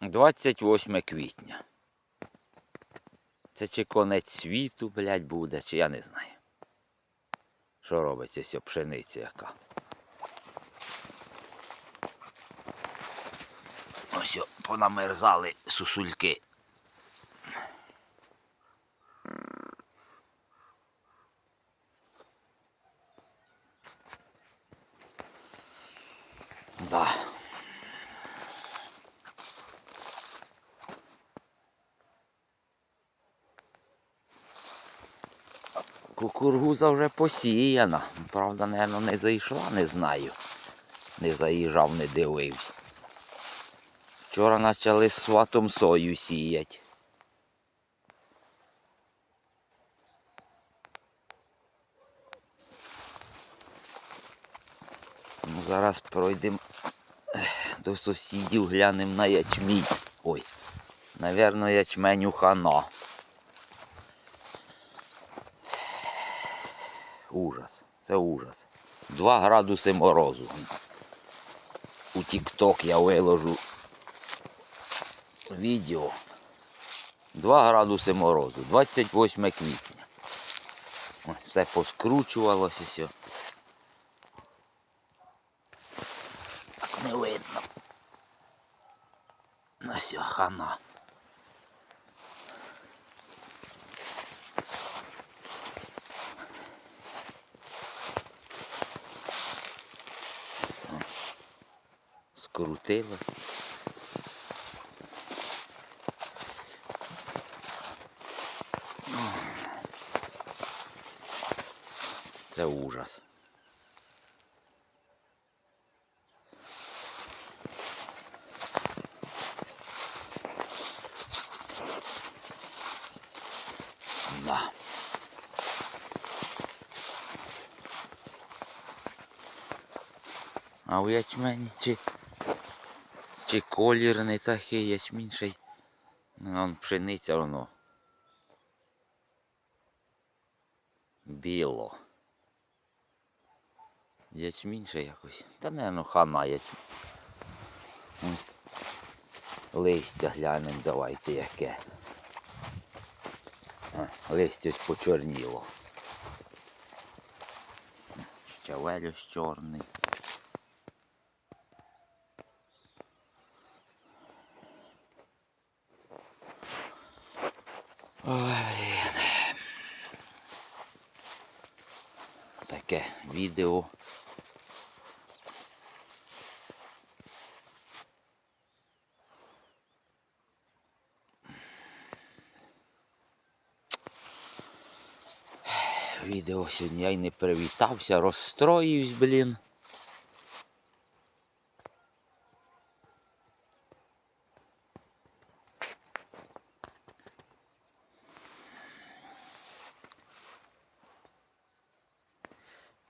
28 квітня. Це чи конець світу, блядь, буде, чи я не знаю. Що робиться ось пшениця яка. Ось понамерзали сусульки. Да. Кукуруза вже посіяна. Правда, напевно, не зайшла, не знаю. Не заїжджав, не дивився. Вчора почали з сватом сою сіять. Ну, зараз пройдемо до сусідів, глянемо на ячмінь. Ой, навірно, ячменю хана. Ужас, це ужас. Два градуси морозу. У Тік-Ток я виложу відео. 2 градуси морозу, 28 квітня. Все поскручувалося все. Так не видно. Ну все, хана. Скрутила. Це ужас. А у ячмені чи, чи колір не такий ячмінь ще. Ну, вон пшениця воно. Біло. Ячмінь ще якось. Та ну хана ячмінь. Листя глянемо, давайте яке. А, листя почорніло. Щавель ось чорний. Ой, таке відео. Відео сьогодні я й не привітався, розстроївся, блін.